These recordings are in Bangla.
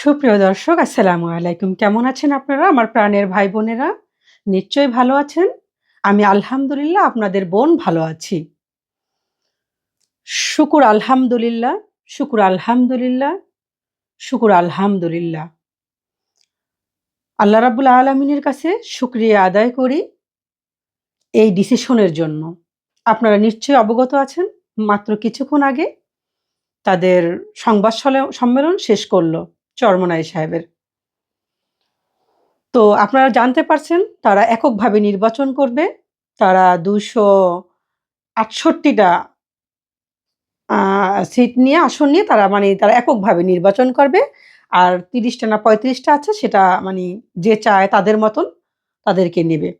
সুপ্রিয় দর্শক, আসসালামু আলাইকুম। কেমন আছেন আপনারা? আমার প্রাণের ভাই বোনেরা, নিশ্চয়ই ভালো আছেন? আমি আলহামদুলিল্লাহ আপনাদের বোন ভালো আছি। শুকুর আলহামদুলিল্লাহ শুকুর আলহামদুলিল্লাহ শুকুর আলহামদুলিল্লাহ। আল্লাহ রাবুল আলমিনের কাছে শুক্রিয়া আদায় করি এই ডিসিশনের জন্য। আপনারা নিশ্চয়ই অবগত আছেন, মাত্র কিছুক্ষণ আগে তাদের সংবাদ সম্মেলন শেষ করল। চরমনাই সাহেবের। তো আপনারা জানতে পারছেন, তারা এককভাবে নির্বাচন করবে। তারা দুশো আটষট্টিটা সিট নিয়ে, আসন নিয়ে তারা মানে তারা এককভাবে নির্বাচন করবে। আর তিরিশটা না পঁয়ত্রিশটা আছে, সেটা মানে যে চায় তাদের মতন তাদেরকে নেবে।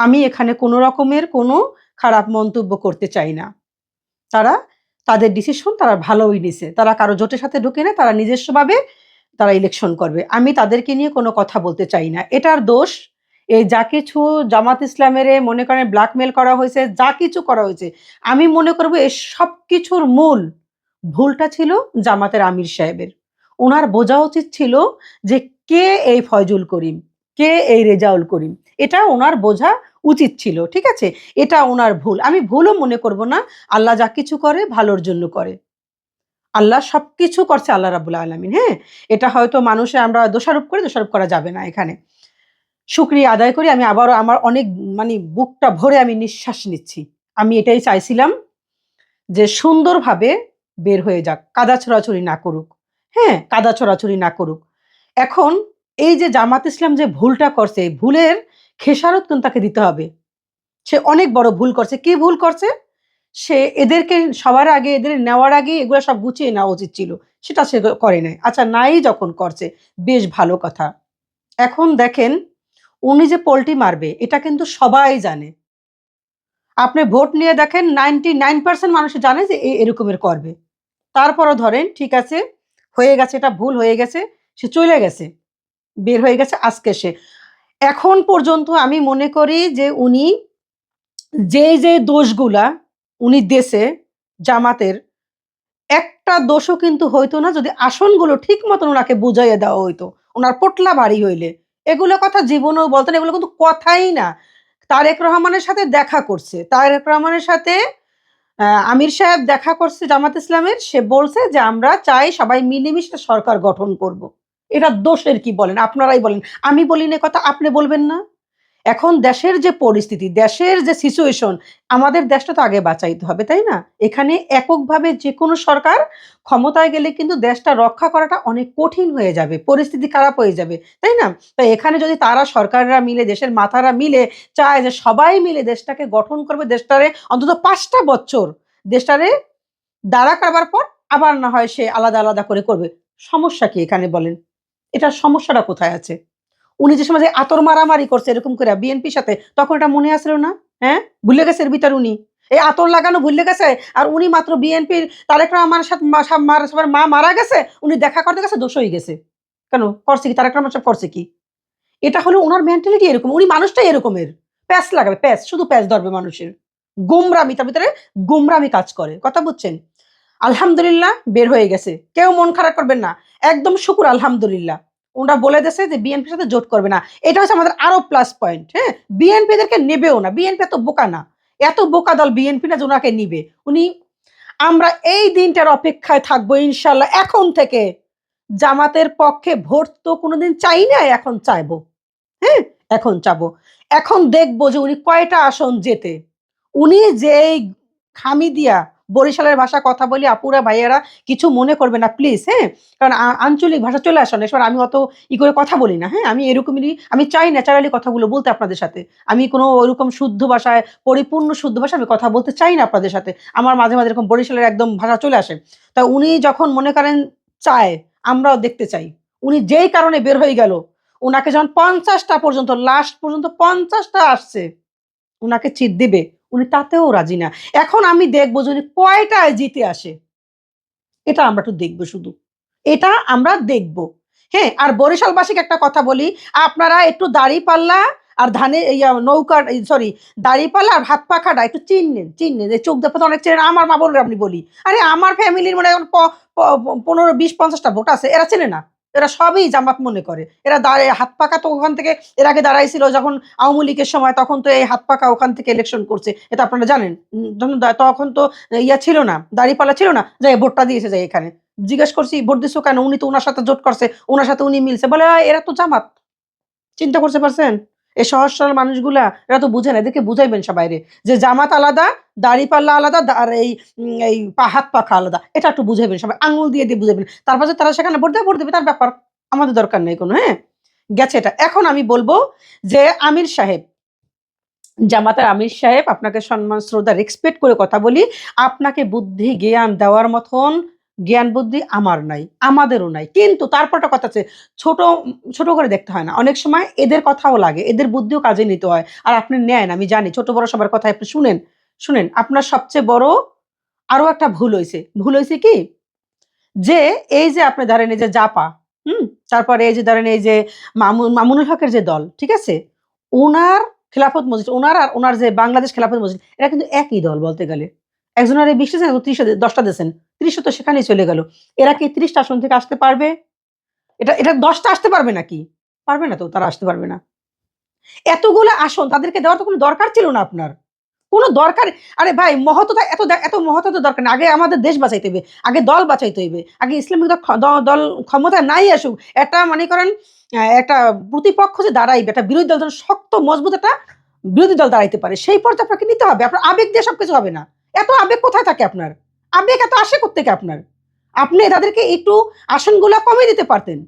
আমি এখানে কোনো রকমের কোনো খারাপ মন্তব্য করতে চাই না। তারা তাদের ডিসিশন তারা ভালোই নিছে। তারা কারও জোটের সাথে ঢুকে না, তারা নিজস্বভাবে তারা ইলেকশন করবে। আমি তাদেরকে নিয়ে কোনো কথা বলতে চাই না। এটার দোষ, এই যা কিছু জামাত ইসলামের এ মনে করেন ব্ল্যাকমেল করা হয়েছে, যা কিছু করা হয়েছে, আমি মনে করব এই সব কিছুর মূল ভুলটা ছিল জামাতের আমির সাহেবের। ওনার বোঝা উচিত ছিল যে কে এই ফয়জুল করিম, কে এই রেজাউল করিম, এটা ওনার বোঝা উচিত ছিল, ঠিক আছে? এটা ওনার ভুল। আমি ভুলও মনে করব না, আল্লাহ যা কিছু করে ভালোর জন্য করে। আল্লাহ সব কিছু করছে আল্লাহ রাবুল আলমিন হ্যাঁ? এটা হয়তো মানুষে আমরা দোষারোপ করে দোষারোপ করা যাবে না এখানে। শুক্রিয়া আদায় করি, আমি আবারও আমার অনেক মানে বুকটা ভরে আমি নিঃশ্বাস নিচ্ছি। আমি এটাই চাইছিলাম যে সুন্দরভাবে বের হয়ে যাক, কাদা ছড়াছড়ি না করুক হ্যাঁ? কাদা ছড়াছড়ি না করুক। এখন এই যে জামাত ইসলাম যে ভুলটা করছে ভুলের খেসারত কিন্তু তাকে দিতে হবে। সে অনেক বড় ভুল করছে। কি ভুল করছে? সে এদেরকে সবার আগে, এদের নেওয়ার আগে এগুলো সব গুছিয়ে নেওয়া উচিত ছিল। সেটা সে করে নাই। আচ্ছা নাই যখন করছে, বেশ ভালো কথা। এখন দেখেন, উনি যে পোল্টি মারবে, এটা কিন্তু সবাই জানে। আপনি ভোট নিয়ে দেখেন, নাইনটি নাইন পার্সেন্ট মানুষ জানে যে এরকমের করবে। তারপরও ধরেন, ঠিক আছে, হয়ে গেছে, এটা ভুল হয়ে গেছে, সে চলে গেছে, বের হয়ে গেছে, আজকে সে। এখন পর্যন্ত আমি মনে করি যে উনি যে যে দোষগুলা উনি দেশে, জামাতের, একটা দোষও কিন্তু হইতো না যদি আসনগুলো ঠিক মতন ওনাকে বুঝাইয়ে দেওয়া হইতো। ওনার পোটলা বাড়ি হইলে। এগুলো কথা জীবনেও বলতেন, এগুলো কিন্তু কথাই না। তারেক রহমানের সাথে দেখা করছে। তারেক রহমানের সাথে আমির সাহেব দেখা করছে জামাত ইসলামের, সে বলছে যে আমরা চাই সবাই মিলেমিশে সরকার গঠন করব। এটা দোষের কি বলেন? আপনারাই বলেন। আমি বলি না কথা, আপনি বলবেন না? এখন দেশের যে পরিস্থিতি, দেশের যে সিচুয়েশন আমাদের দেশটা তো আগে বাঁচাইতে হবে, তাই না? এখানে এককভাবে যে কোনো সরকার ক্ষমতায় গেলে কিন্তু দেশটা রক্ষা করাটা অনেক কঠিন হয়ে যাবে, পরিস্থিতি খারাপ হয়ে যাবে, তাই না? তাই এখানে যদি তারা সরকাররা মিলে, দেশের মাথারা মিলে চায় যে সবাই মিলে দেশটাকে গঠন করবে, দেশটারে অন্তত পাঁচটা বছর দেশটারে দাঁড়া করবার পর আবার না হয় সে আলাদা আলাদা করে করবে, সমস্যা কি এখানে বলেন? এটার সমস্যাটা কোথায় আছে? উনি যে সময় যে আতর মারামারি করছে এরকম করে বিএনপির সাথে, তখন এটা মনে আসলো না? হ্যাঁ? ভুলে গেছে এর ভিতর উনি? এই আতর লাগানো ভুলে গেছে? আর উনি মাত্র বিএনপির তারেক রহমানের সাথে মা- মার- গেছে? উনি দেখা করতে গেছে, দোষ হয়ে গেছে। কেন? করছে কি? তারেক রহমান সব করছে কি? এটা হলো ওনার মেন্টালিটি এরকম। উনি মানুষটাই এরকমের প্যাচ লাগাবে, প্যাচ, শুধু প্যাচ ধরবে মানুষের। গুমরামি, তার ভিতরে গুমরামি কাজ করে। কথা বুঝছেন? আলহামদুলিল্লাহ, বের হয়ে গেছে। কেউ মন খারাপ করবেন না। একদম শুকুর, আলহামদুলিল্লাহ। ওনারা বলে দিয়েছে যে বিএনপির সাথে জোট করবে না। এটা হচ্ছে আমাদের আরও প্লাস পয়েন্ট হ্যাঁ? বিএনপিদেরকে নেবেও না। বিএনপি এত বোকা না। এত বোকা দল বিএনপি না যে ওনাকে নিবে। উনি, আমরা এই দিনটার অপেক্ষায় থাকব ইনশাল্লাহ। এখন থেকে জামাতের পক্ষে ভোট তো কোনোদিন চাই না, এখন চাইব। হ্যাঁ? এখন চাবো এখন দেখব যে উনি কয়টা আসন যেতে উনি যে খামি দিয়া বরিশালের ভাষা কথা বলি, আপুরা, ভাইয়েরা কিছু মনে করবে না প্লিজ হ্যাঁ? কারণ আঞ্চলিক ভাষা চলে আসে না আমি অত ই করে কথা বলি না হ্যাঁ? আমি এরকমই, আমি চাই ন্যাচারালি কথাগুলো বলতে আপনাদের সাথে। আমি কোনো ওরকম শুদ্ধ ভাষায়, পরিপূর্ণ শুদ্ধ ভাষা আমি কথা বলতে চাই না আপনাদের সাথে। আমার মাঝে মাঝে এরকম বরিশালের একদম ভাষা চলে আসে। তা উনি যখন মনে করেন চায়, আমরাও দেখতে চাই। উনি যেই কারণে বের হয়ে গেল ওনাকে যখন পঞ্চাশটা পর্যন্ত লাস্ট পর্যন্ত পঞ্চাশটা আসছে ওনাকে চিট দিবে। উনি তাতেও রাজি না। এখন আমি দেখব যদি কয়টায় জিতে আসে। এটা আমরা একটু দেখব শুধু। এটা আমরা দেখব। হ্যাঁ আর বরিশালবাসীকে একটা কথা বলি, আপনারা একটু দাড়ি পাল্লা আর ধানে নৌকা সরি দাড়ি পাল্লা আর হাত পাখাটা একটু চিনলেন চিনলেন এই চোখ দেখতে অনেক চেনেন, আমার মা বোনের আপনি বলি। আরে, আমার ফ্যামিলির মানে পনেরো, বিশ, পঞ্চাশটা ভোট আছে, এরা চেনে না। এরা সবই জামাত মনে করে। এরা দাঁড়িয়ে হাত পাকা তো ওখান থেকে এর আগে দাঁড়াইছিল যখন আওয়ামী লীগের সময় তখন তো এই হাত পাকা ওখান থেকে ইলেকশন করছে। এটা আপনারা জানেন। তখন তো ইয়া ছিল না দাঁড়িপালা ছিল না যাই ভোটটা দিয়েছে যাই এখানে। জিজ্ঞেস করছি ভোট দিছো কেন? উনি তো ওনার সাথে জোট করছে ওনার সাথে উনি মিলছে। বলে "আ, এরা তো জামাত। চিন্তা করছে পারছেন? এই সহজ সরল মানুষগুলা, এরা তো বুঝে না, এদেরকে বুঝাইবেন সবাইরে যে জামাত আলাদা, দাড়িপাল্লা আলাদা আর এই এই হাত পাখা আলাদা। এটা একটু বুঝাইবেন সবাই, আঙুল দিয়ে দিয়ে বুঝাইবেন। তারপর তারা সেখানে ভোট দেবে ভোট দেবে, তার ব্যাপার আমাদের দরকার নেই কোনো হ্যাঁ? গেছে এটা। এখন আমি বলব যে আমির সাহেব, জামাতের আমির সাহেব, আপনাকে সম্মান, শ্রদ্ধা রেসপেক্ট করে কথা বলি। আপনাকে বুদ্ধি, জ্ঞান দেওয়ার মতন জ্ঞান বুদ্ধি আমার নাই, আমাদেরও নাই। কিন্তু তারপরটা কথা আছে ছোট ছোট করে দেখতে হয় না। অনেক সময় এদের কথাও লাগে, এদের বুদ্ধিও কাজে নিতে হয়। আর আপনি নেন, আমি জানি, ছোট বড় সবার কথা আপনি শুনেন শুনেন, আপনার সবচেয়ে বড় আরও একটা ভুল হয়েছে। ভুল হয়েছে কি? যে এই যে আপনি ধরেন এই যে জাপা, হুম? তারপরে এই যে ধরেন এই যে মামুন, মামুনুল হকের যে দল, ঠিক আছে? ওনার খেলাফত মসজিদ ওনার আর ওনার যে বাংলাদেশ খেলাফত মসজিদ, এরা কিন্তু একই দল বলতে গেলে। একজনের বিশটা ত্রিশ দশটা দিয়েছেন। ত্রিশটা তো সেখানেই চলে গেল। এরা কি ত্রিশটা আসন থেকে আসতে পারবে? এটা এটা দশটা আসতে পারবে নাকি? পারবে না তো, তারা আসতে পারবে না। এতগুলো আসন তাদেরকে দেওয়ার তো কোনো দরকার ছিল না আপনার। কোনো দরকার, আরে ভাই মহততা এত এত মহততা দরকার না। আগে আমাদের দেশ বাঁচাইতে হবে, আগে দল বাঁচাইতে হইবে আগে ইসলামিক দল ক্ষমতা নাই আসুক, একটা মনে করেন একটা প্রতিপক্ষ যে দাঁড়াইবে, একটা বিরোধী দল যেন শক্ত, মজবুত একটা বিরোধী দল দাঁড়াইতে পারে, সেই পর্যায়ে আপনাকে নিতে হবে। আপনার আবেগ দিয়ে সবকিছু হবে না। এত আবেগ কোথায় থাকে আপনার? আবেগ এত আসে থেকে আপনার? আপনি তাদেরকে একটু আসনগুলো কমিয়ে দিতে পারতেন।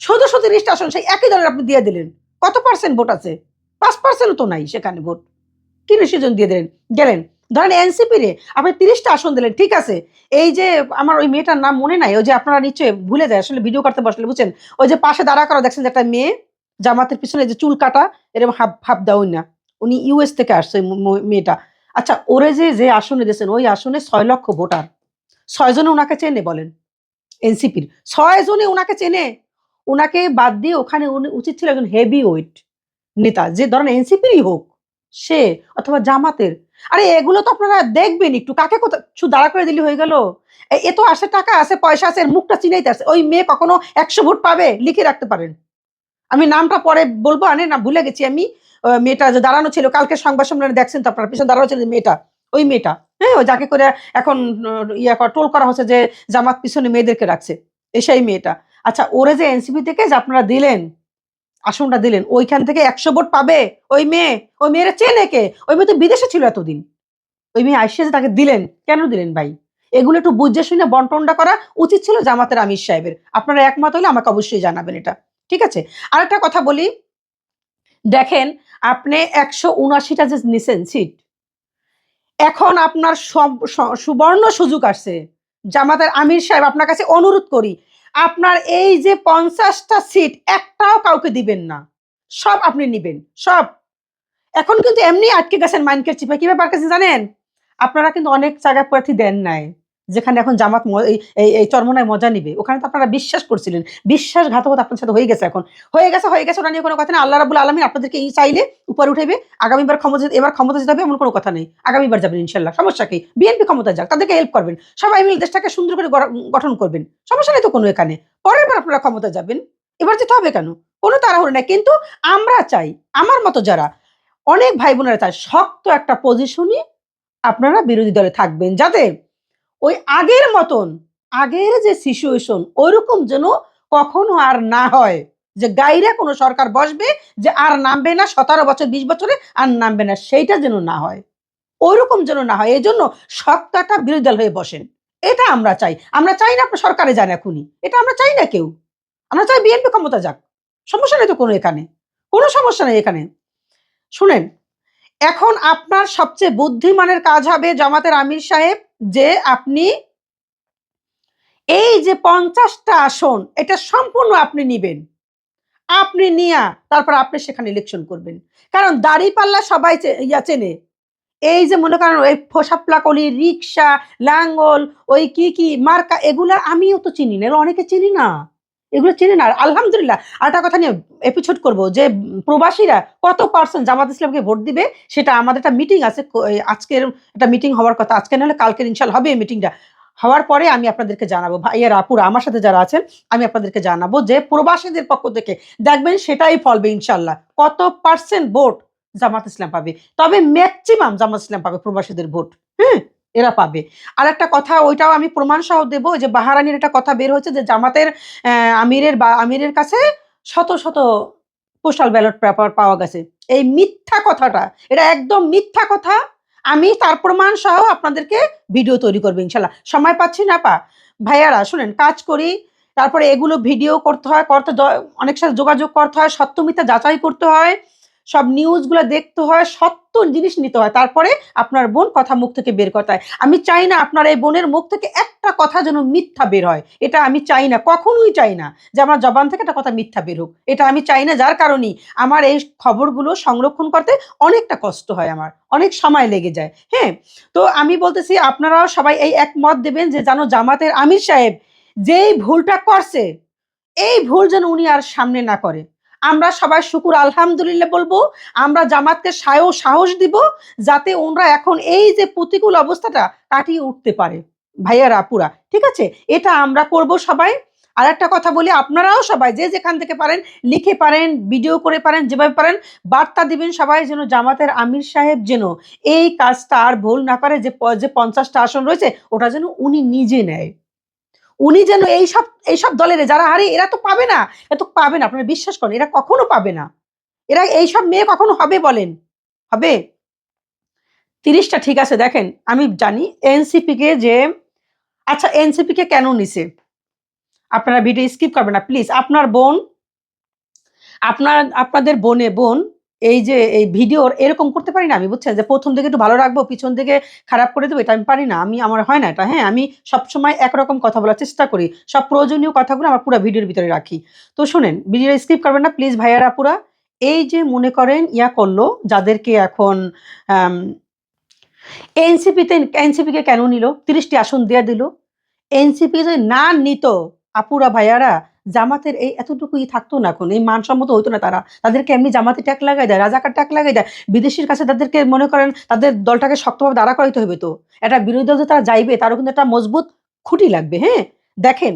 শুধু তিরিশটা আসন সেই একই দলের আপনি দিয়ে দিলেন। কত পার্সেন্ট ভোট আছে? পাঁচ পার্সেন্ট তো নাই সেখানে ভোট। কি সেজন দিয়ে দিলেন? গেলেন। ধরেন এনসিপি রে আপনি তিরিশটা আসন দিলেন, ঠিক আছে? এই যে আমার ওই মেয়েটার নাম মনে নাই, ওই যে আপনারা নিশ্চয়ই ভুলে যায়, আসলে ভিডিও করতে বসলে, বুঝছেন? ওই যে পাশে দাঁড়া করা, দেখছেন যে একটা মেয়ে জামাতের পিছনে যে চুল কাটা এরকম হাফ হাফ দেওয়া না। উনি ইউএস থেকে আসছে মেয়েটা। আচ্ছা ওরে যে যে আসনে দিয়েছেন, ওই আসনে ছয় লক্ষ ভোটার। ছয় জনে ওনাকে চেনে বলেন, এনসিপির। ছয় জনে ওনাকে চেনে। ওনাকে বাদ দিয়ে ওখানে উচিত ছিল একজন হেভি ওয়েট নেতা, যে ধরেন এনসিপিরই হোক, সে অথবা জামাতের। আরে, এগুলো তো আপনারা দেখবেন একটু, কাকে শুধু দাঁড়া করে দিলে হয়ে গেল। এ- তো আসে, টাকা আছে পয়সা আছে মুখটা চিনাইতে আছে ওই মেয়ে কখনো একশো ভোট পাবে, লিখে রাখতে পারেন। আমি নামটা পরে বলব, আনে না, ভুলে গেছি আমি। মেয়েটা যে দাঁড়ানো ছিল, কালকে সংবাদ সম্মেলনে দেখছেন তো আপনার, পিছনে দাঁড়ানো ছিল মেয়েটা, ওই মেয়েটা হ্যাঁ ও যাকে করে এখন ইয়া টোল করা হচ্ছে যে জামাত পিছনে মেয়েদেরকে রাখছে সেই মেয়েটা। আচ্ছা ওরে যে এনসিপি থেকে যে আপনারা দিলেন, আসনটা দিলেন, ওইখান থেকে একশো ভোট পাবে ওই মেয়ে, ওই মেয়েরা চেনে কে? ওই মেয়ে তো বিদেশে ছিল এতদিন। ওই মেয়ে আসছে যে তাকে দিলেন, কেন দিলেন ভাই? এগুলো একটু বুঝে শুনে বন্টনটা করা উচিত ছিল জামাতের আমির সাহেবের। আপনারা একমত হলে আমাকে অবশ্যই জানাবেন এটা। ঠিক আছে? আরেকটা কথা বলি দেখেন, আপনি একশো উনাশিটা যে নিছেন সিট এখন আপনার সব- সুবর্ণ সুযোগ আসছে। জামাতের আমির সাহেব, আপনার কাছে অনুরোধ করি, আপনার এই যে পঞ্চাশটা সিট একটাও কাউকে দিবেন না। সব আপনি নিবেন, সব। এখন কিন্তু এমনি আটকে গেছেন মাইনকের চিপে কি ব্যাপার কাছে জানেন? আপনারা কিন্তু অনেক জায়গায় প্রার্থী দেন নাই। যেখানে এখন জামাত এই- এই চরমনায় মজা নিবে। ওখানে তো আপনারা বিশ্বাস করছিলেন। বিশ্বাসঘাতকতা আপনার সাথে হয়ে গেছে এখন। হয়ে গেছে হয়ে গেছে, ওটা নিয়ে কোনো কথা নেই। আল্লাহ রাবুল আলমী আপনাদেরকে এই চাইলে উপরে উঠেবে আগামীবার ক্ষমতা, এবার ক্ষমতা যেতে হবে এমন কোনো কথা নেই। আগামীবার যাবেন ইনশাল্লাহ। সমস্যা কি? বিএনপি ক্ষমতা যাক, তাদেরকে হেল্প করবেন। সবাই মিলে দেশটাকে সুন্দর করে গঠন করবেন। সমস্যা নেই তো কোনো এখানে। পরের বার আপনারা ক্ষমতা যাবেন। এবার যেতে হবে কেন? কোনো তাড়াহুড়ো নাই। কিন্তু আমরা চাই, আমার মতো যারা, অনেক ভাই বোনেরা চায়, শক্ত একটা পজিশনই আপনারা বিরোধী দলে থাকবেন। যাতে ওই আগের মতন, আগের যে সিচুয়েশন ওইরকম যেন কখনো আর না হয়। যে গাইরে কোনো সরকার বসবে যে আর নামবে না, সতেরো বছর, বিশ বছরে আর নামবে না, সেইটা যেন না হয়। ওইরকম যেন না হয় এই জন্য একটা বিরোধী দল হয়ে বসেন। এটা আমরা চাই। আমরা চাই না আপনার সরকারে যান এখনই। এটা আমরা চাই না কেউ। আমরা চাই বিএনপি ক্ষমতা যাক। সমস্যা নেই তো কোনো এখানে। কোনো সমস্যা নেই এখানে। শুনেন এখন আপনার সবচেয়ে বুদ্ধিমানের কাজ হবে জামাতের আমির সাহেব যে আপনি এই যে পঞ্চাশটা আসন, এটা সম্পূর্ণ আপনি নিবেন। আপনি নিয়া তারপর আপনি সেখানে ইলেকশন করবেন। কারণ দাড়িপাল্লা সবাই ইয়া চেনে। এই যে মনে করেন ওই ফোসাপলা কলি রিক্সা লাঙ্গল, ওই কি কি, মার্কা, এগুলা আমিও তো চিনি না অনেকে চিনি না। এগুলো চিনি না। আর আলহামদুলিল্লাহ, আরেকটা কথা নিয়ে এপিসোড করব, যে প্রবাসীরা কত পার্সেন্ট জামাত ইসলামকে ভোট দিবে, সেটা আমাদের একটা মিটিং আছে আজকের একটা মিটিং হওয়ার কথা। আজকে নাহলে কালকের ইনশাল হবে এই মিটিংটা হওয়ার পরে আমি আপনাদেরকে জানাব। ভাইয়ের আপুরা আমার সাথে যারা আছেন, আমি আপনাদেরকে জানাব যে প্রবাসীদের পক্ষ থেকে দেখবেন সেটাই ফলবে ইনশাল্লাহ। কত পার্সেন্ট ভোট জামাত ইসলাম পাবে? তবে ম্যাক্সিমাম জামাত ইসলাম পাবে প্রবাসীদের ভোট। হ্যাঁ এরা পাবে। আর একটা কথা, ওইটাও আমি প্রমাণ সহ দেবো যে বাহারানির একটা কথা বের হয়েছে যে জামাতের আমিরের বা, আমিরের কাছে শত শত পোস্টাল ব্যালট পেপার পাওয়া গেছে। এই মিথ্যা কথাটা, এটা একদম মিথ্যা কথা, আমি তার প্রমাণ সহ আপনাদেরকে ভিডিও তৈরি করব ইনশাল্লাহ। সময় পাচ্ছি না পা ভাইয়ারা, শুনেন, কাজ করি, তারপরে এগুলো ভিডিও করতে হয়, করতে অনেক সাথে যোগাযোগ করতে হয়, সত্য মিথ্যা যাচাই করতে হয় সব নিউজগুলো দেখতে হয় সত্য জিনিস নিতে হয়। তারপরে আপনার বোন কথা মুখ থেকে বের করতে হয়। আমি চাই না আপনার এই বোনের মুখ থেকে একটা কথা যেন মিথ্যা বের হয়। এটা আমি চাই না, কখনোই চাই না যে আমার জবান থেকে একটা কথা মিথ্যা বের হোক। এটা আমি চাই না যার কারণেই আমার এই খবরগুলো সংরক্ষণ করতে অনেকটা কষ্ট হয় আমার, অনেক সময় লেগে যায়। হ্যাঁ তো আমি বলতেছি আপনারাও সবাই এই একমত দেবেন যে জানো জামাতের আমির সাহেব যেই ভুলটা করছে, এই ভুল যেন উনি আর সামনে না করে। আমরা সবাই শুকুর, আলহামদুলিল্লাহ বলব। আমরা জামাতকে সায়ও সাহস দিব যাতে ওনরা এখন এই যে প্রতিকূল অবস্থাটা কাটিয়ে উঠতে পারে। ভাইয়ারা, আপুরা, ঠিক আছে? এটা আমরা করব সবাই। আর একটা কথা বলি, আপনারাও সবাই যে যেখান থেকে পারেন, লিখে পারেন, ভিডিও করে পারেন, যেভাবে পারেন, বার্তা দিবেন সবাই যেন জামাতের আমির সাহেব যেন এই কাজটা আর ভুল না করে যে পঞ্চাশটা আসন রয়েছে, ওটা যেন উনি নিজে নেয়। উনি যেন এই সব এই সব দলের যারা হারে এরা তো পাবে না, এরা তো পাবে না, আপনারা বিশ্বাস করেন, এরা কখনো পাবে না। এরা এই সব মেয়ে কখনো হবে বলেন, হবে? তিরিশটা ঠিক আছে, দেখেন, আমি জানি এনসিপি কে যে আচ্ছা এনসিপি কে কেন নিছে? আপনারা ভিডিও স্কিপ করবেন না প্লিজ আপনার বোন, আপনার, আপনাদের বোনে বোন এই যে, এই ভিডিওর এরকম করতে পারি না আমি, বুঝছেন? যে প্রথম দিকে একটু ভালো রাখব, পিছন দিকে খারাপ করে দেবো, এটা আমি পারি না। আমি, আমার হয় না এটা। হ্যাঁ আমি সবসময় একরকম কথা বলার চেষ্টা করি। সব প্রয়োজনীয় কথাগুলো আমার পুরো ভিডিওর ভিতরে রাখি। তো শুনেন ভিডিও স্কিপ করবেন না প্লিজ ভাইয়ারা পুরা। এই যে মনে করেন, ইয়া করল, যাদেরকে এখন এনসিপিতে এনসিপিকে কেন নিল? তিরিশটি আসন দিয়ে দিল। এনসিপি যদি না নিত, আপুরা ভাইয়ারা জামাতের এই এতটুকুই থাকতো না এখন, এই মানসম্মত হইতো না তারা। তাদেরকে এমনি জামাতে ট্যাক লাগাই দেয়, রাজাকার ট্যাক লাগাই দেয়। বিদেশির কাছে তাদেরকে মনে করেন তাদের দলটাকে শক্তভাবে দাঁড়া করাইতে হবে তো। একটা বিরোধী দল তারা যাইবে, তারও কিন্তু একটা মজবুত খুঁটি লাগবে হ্যাঁ? দেখেন,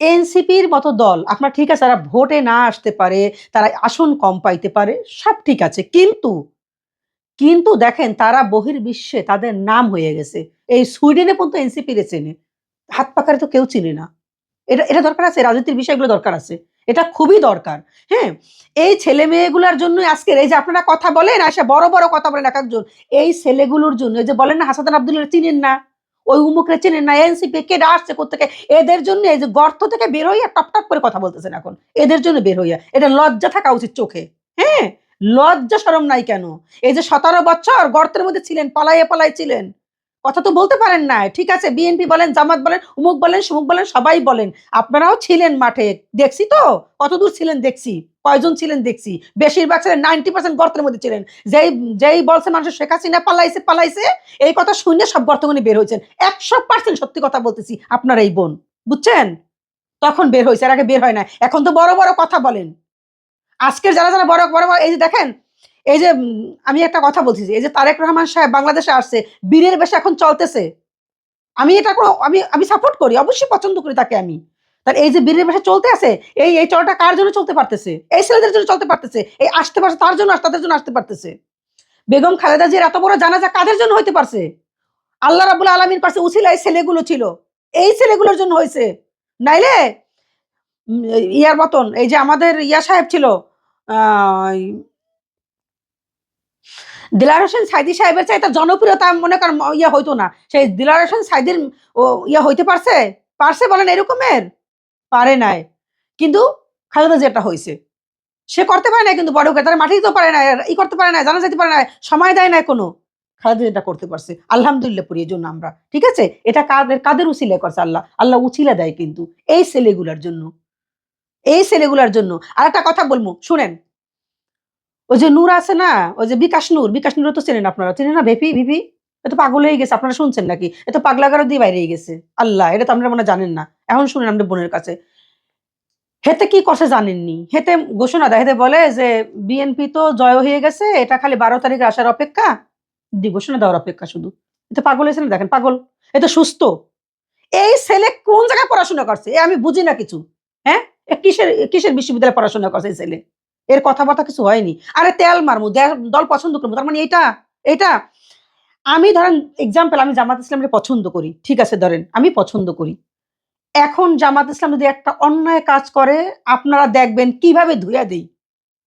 এনসিপির মতো দল, আপনার ঠিক আছে, তারা ভোটে না আসতে পারে, তারা আসন কম পাইতে পারে, সব ঠিক আছে। কিন্তু কিন্তু দেখেন, তারা বহির্বিশ্বে তাদের নাম হয়ে গেছে। এই সুইডেনে পর্যন্ত এনসিপি রে চেনে। হাত পাকারে তো কেউ চিনে না। এটা এটা দরকার আছে, রাজনীতির বিষয়গুলো দরকার আছে। এটা খুবই দরকার হ্যাঁ? এই ছেলে মেয়েগুলোর জন্য আজকের, এই যে আপনারা কথা বলেন আসে বড় বড় কথা বলেন এক একজন, এই ছেলেগুলোর জন্য, এই যে বলেন না, হাসান আব্দুল্লাহ চিনেন না, ওই উমুকরে চিনেন না, এনসিপি কে আসছে কোথেকে এদের জন্য এই যে গর্ত থেকে বের হইয়া টপ টপ করে কথা বলতেছেন এখন, এদের জন্য বের হইয়া, এটা লজ্জা থাকা উচিত চোখে হ্যাঁ? লজ্জা সরম নাই কেন? এই যে সতেরো বছর গর্তের মধ্যে ছিলেন, পালাইয়ে পালাই ছিলেন কথা তো বলতে পারেন না ঠিক আছে বিএনপি বলেন, জামাত বলেন, উমুক বলেন, সুমুক বলেন, সবাই বলেন। আপনারাও ছিলেন মাঠে, দেখছি তো? কতদূর ছিলেন দেখছি? কয়জন ছিলেন দেখছি? বেশিরভাগ ছিলেন নাইনটি পার্সেন্ট গর্তের মধ্যে ছিলেন। যেই যেই বলছে মানুষের শেখ হাসিনা পালাইছে পালাইছে, এই কথা শুনে সব গর্তগুনি বের হয়েছেন। একশো পার্সেন্ট সত্যি কথা বলতেছি, আপনার এই বোন। বুঝছেন? তখন বের হয়েছে আর আগে বের হয় না এখন তো বড় বড় কথা বলেন। আজকের যারা যারা বড় বড়, বড়- এই যে দেখেন এই যে আমি একটা কথা বলছি এই যে তারেক রহমান সাহেব বাংলাদেশে আসছে, বীরের বেশে এখন চলতেছে। আমি এটা কোনো, আমি আমি সাপোর্ট করি, অবশ্যই পছন্দ করি তাকে আমি। তার এই যে বীরের বেশে চলতে আছে, এই এই চলটা কার জন্য চলতে পারতেছে? এই ছেলেদের জন্য চলতে পারতেছে, এই আসতে পারছে তার জন্য তাদের জন্য আসতে পারতেছে। বেগম খালেদা জির এত বড় জানাজা কাদের জন্য হইতে পারছে? আল্লাহ রাবুল আলমীর পাশে উছিলা এই ছেলেগুলো ছিল। এই ছেলেগুলোর জন্য হয়েছে নাইলে ইয়ার মতন, এই যে আমাদের ইয়া সাহেব ছিল দিলার হোসেন সাইদি সাহেবের চাই তার জনপ্রিয়তা মনে করেন ইয়ে হইতো না। সেই দিলার হোসেন সাইদির ইয়া হইতে পারছে? পারছে বলেন এরকমের? পারে নাই। কিন্তু খালেদা যেটা হয়েছে সে করতে পারে না কিন্তু বড় করে, তারা মাঠে দিতেও পারে না ই করতে পারে না জানা যেতে পারে না সময় দেয় না কোনো। খালেদা যেটা করতে পারছে। আলহামদুলিল্লাহ এই জন্য আমরা। ঠিক আছে? এটা কাদের কাদের উচিলে করছে আল্লাহ? আল্লাহ উচিলা দেয় কিন্তু। এই ছেলেগুলার জন্য। এই ছেলেগুলার জন্য। আর একটা কথা বলব, শুনেন। ওই যে নূর আছে না, ওই যে বিকাশ নূর বিকাশ নূর তো চেনেন আপনারা। চেনেন না ভেপি, ভিপি? এ তো পাগল হয়ে গেছে, আপনারা শুনছেন নাকি? এ তো পাগলাগারও দিয়ে বাইরে গেছে। আল্লাহ, এটা তো আপনারা মনে জানেন না। এখন শুনেন আমাদের বোনের কাছে। হেতে কি করছে জানেননি? হেতে ঘোষণা দেয়, হেতে বলে যে, বিএনপি তো জয় হয়ে গেছে, এটা খালি বারো তারিখে আসার অপেক্ষা। দি, ঘোষণা দেওয়ার অপেক্ষা শুধু। এতে পাগল হয়েছে না, দেখেন, পাগল। এ তো সুস্থ। এই ছেলে কোন জায়গায় পড়াশোনা করছে? এ আমি বুঝি না কিছু। হ্যাঁ? কিসের কিসের বিশ্ববিদ্যালয়ে পড়াশোনা করছে এই ছেলে? এর কথাবার্তা কিছু হয়নি। আরে তেল মারমু, দে- দল পছন্দ করব তার মানে এটা এটা আমি ধরেন এক্সাম্পল আমি জামাত ইসলামকে পছন্দ করি, ঠিক আছে, ধরেন, আমি পছন্দ করি। এখন জামাত ইসলাম যদি একটা অন্যায় কাজ করে, আপনারা দেখবেন কীভাবে ধুয়া দেই।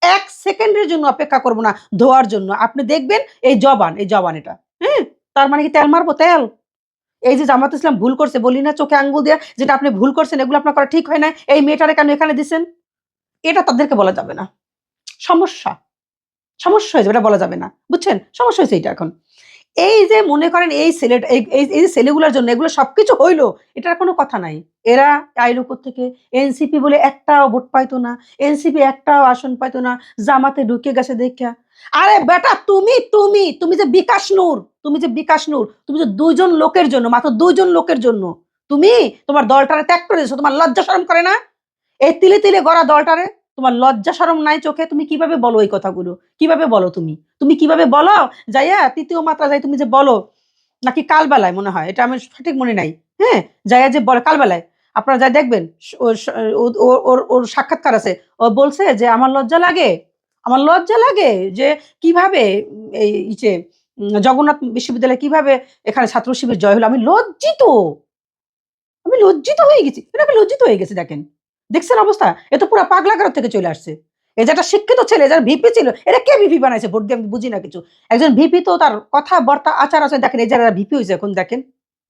এক সেকেন্ডের জন্য অপেক্ষা করব না, ধোয়ার জন্য। আপনি দেখবেন এই জবান এই জবান এটা হ্যাঁ? তার মানে কি তেল মারবো? তেল। এই যে জামাত ইসলাম ভুল করছে, বলি না, চোখে আঙ্গুল দিয়ে, যেটা আপনি ভুল করছেন, এগুলো আপনার করা ঠিক হয় না এই মেয়েটারে কেন এখানে দিছেন? এটা তাদেরকে বলা যাবে না। সমস্যা। সমস্যা হয়েছে, এটা বলা যাবে না। বুঝছেন? সমস্যা হয়েছে এটা এখন। এই যে মনে করেন এই ছেলেটা এই যে ছেলেগুলোর জন্য এগুলো সবকিছু হইল, এটার কোনো কথা নাই। এরা আইল থেকে, এনসিপি বলে একটাও ভোট পাইতো না, এনসিপি একটাও আসন পাইতো না, জামাতে ঢুকে গেছে দেখা আরে বেটা, তুমি তুমি তুমি যে বিকাশ নূর, তুমি যে বিকাশ নূর, তুমি যে দুইজন লোকের জন্য, মাত্র দুইজন লোকের জন্য, তুমি তোমার দলটারে ত্যাগ করে দিয়েছ, তোমার লজ্জা শরম করে না? এই তিলে তিলে গড়া দলটারে? তোমার লজ্জা সরম নাই চোখে, তুমি কীভাবে বলো এই কথাগুলো? কীভাবে বলো তুমি? তুমি কীভাবে বলো? যাইয়া তৃতীয় মাত্রা যাই তুমি যে বলো, নাকি কালবেলায় মনে হয়? এটা আমার সঠিক মনে নাই। হ্যাঁ যাইয়া যে বলে, কালবেলায়। আপনারা যা দেখবেন ওর ওর সাক্ষাৎকার আছে। ও বলছে যে, আমার লজ্জা লাগে। আমার লজ্জা লাগে যে, কীভাবে এই যে জগন্নাথ বিশ্ববিদ্যালয়ে কীভাবে এখানে ছাত্র শিবির জয় হলো? আমি লজ্জিত। আমি লজ্জিত হয়ে গেছি। আমি লজ্জিত হয়ে গেছি, দেখেন। দেখছেন অবস্থা? এ তো পুরো পাগলাগার থেকে চলে আসছে। এ যে একটা শিক্ষিত ছেলে, যার ভিপি ছিল এটা কে ভিপি বানাইছে? ভোট দিয়ে আমি বুঝি না কিছু। একজন ভিপি তো তার কথা বার্তা আচার আচরণ দেখেন, এই যারা ভিপি হয়েছে এখন দেখেন।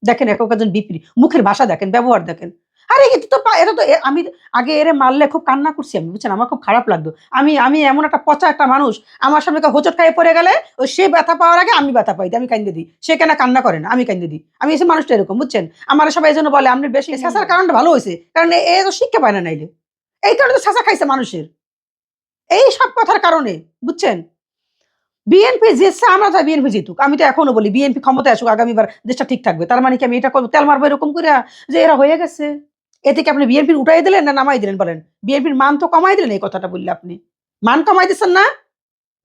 দেখেন এক একজন ভিপি, মুখের ভাষা দেখেন, ব্যবহার দেখেন। আরে এটা তো পা- এটা তো আমি আগে এরে মারলে খুব কান্না করছি আমি বুঝছেন? আমার খুব খারাপ লাগতো। আমি আমি এমন একটা পচা একটা মানুষ আমার সামনে হোঁচট খাইয়ে পড়ে গেলে ওই সে ব্যথা পাওয়ার আগে আমি ব্যথা পাই আমি কান্দে দিই। সে কেন কান্না করে না? আমি কান্দে দিই। আমি এসে মানুষটা এরকম বুঝছেন? আমার সবাই এই জন্য বলে আপনি বেশি শেষার কারণটা ভালো হয়েছে কারণ এ এ তো শিক্ষা পায় না নাইলে। এই কারণে তো শেষা খাইছে মানুষের। এই সব কথার কারণে বুঝছেন? বিএনপি জিতছে আমরা তো বিএনপি জিতুক। আমি তো এখনও বলি বিএনপি ক্ষমতায় আসুক আগামীবার দেশটা ঠিক থাকবে। তার মানে কি আমি এটা করব? তেল মারবো এরকম করে যে এরা হয়ে গেছে। এ থেকে আপনি বিএনপির উঠাই দিলেন না নামাই দিলেন বলেন? বিএনপির মান তো কমাই দিলেন এই কথাটা বললে আপনি। মান কমাই দিচ্ছেন না?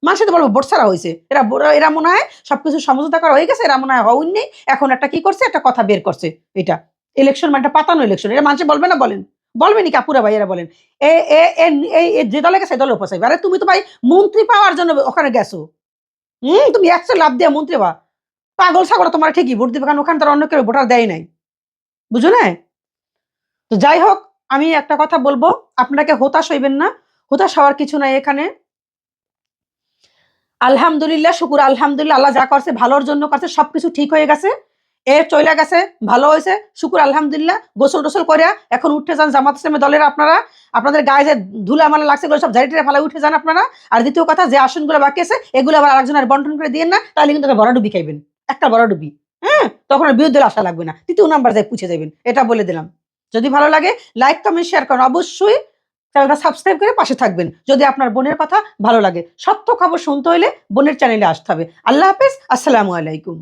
মানুষ তো বলব ছাড়া হয়েছে। এরা এরা মনে হয় সবকিছু সমঝোতা করা হয়ে গেছে, এরা মনে হয় হওয়ার নেই এখন একটা কি করছে? একটা কথা বের করছে, এটা। ইলেকশন মানে পাতানো ইলেকশন এটা মানুষ বলবে না বলেন? বলবে নি কাপুরা ভাই এরা বলেন? এ যে দলে গেছে দলে উপসাইবে আরে তুমি তো ভাই মন্ত্রী পাওয়ার জন্য ওখানে গেছো। হুম, তুমি একশো লাভ দিয়ে মন্ত্রী বা পাগল ছাগল তোমার ঠিকই, ভোট দিবে কারণ ওখানে তার অন্য কেউ ভোটার দেয় নাই। বুঝো না তো যাই হোক, আমি একটা কথা বলব। আপনাকে হতাশ হইবেন না। হতাশ হওয়ার কিছু নাই এখানে। আলহামদুলিল্লাহ, শুকুর। আলহামদুলিল্লাহ, আল্লাহ যা করছে, ভালোর জন্য করছে, সবকিছু ঠিক হয়ে গেছে। এ চলে গেছে, ভালো হয়েছে। শুকুর, আলহামদুলিল্লাহ। গোসল টোসল করে এখন উঠে যান জামাত ইসলামের দলের আপনারা। আপনাদের গায়ে যে ধুলা মালা লাগছে, এগুলো সব ঝাড়িটে ফেলা উঠে যান আপনারা। আর দ্বিতীয় কথা, যে আসনগুলো বাকি আছে, এগুলো আবার আরেকজনের বন্টন করে দিয়ে না, তাহলে কিন্তু বড় ডুবি খাইবেন। একটা বড় ডুবি হ্যাঁ? তখন আর বিরুদ্ধে আসা লাগবে না। তৃতীয় নাম্বার যায় পুছে যাবেন এটা বলে দিলাম। যদি ভালো লাগে লাইক কমেন্ট শেয়ার করেন। অবশ্যই চ্যানেলটা সাবস্ক্রাইব করে পাশে থাকবেন। যদি আপনার বোনের কথা ভালো লাগে, সত্য খবর শুনতে হলে বোনের চ্যানেলে আসতে হবে। আল্লাহ হাফেজ, আসসালামু আলাইকুম।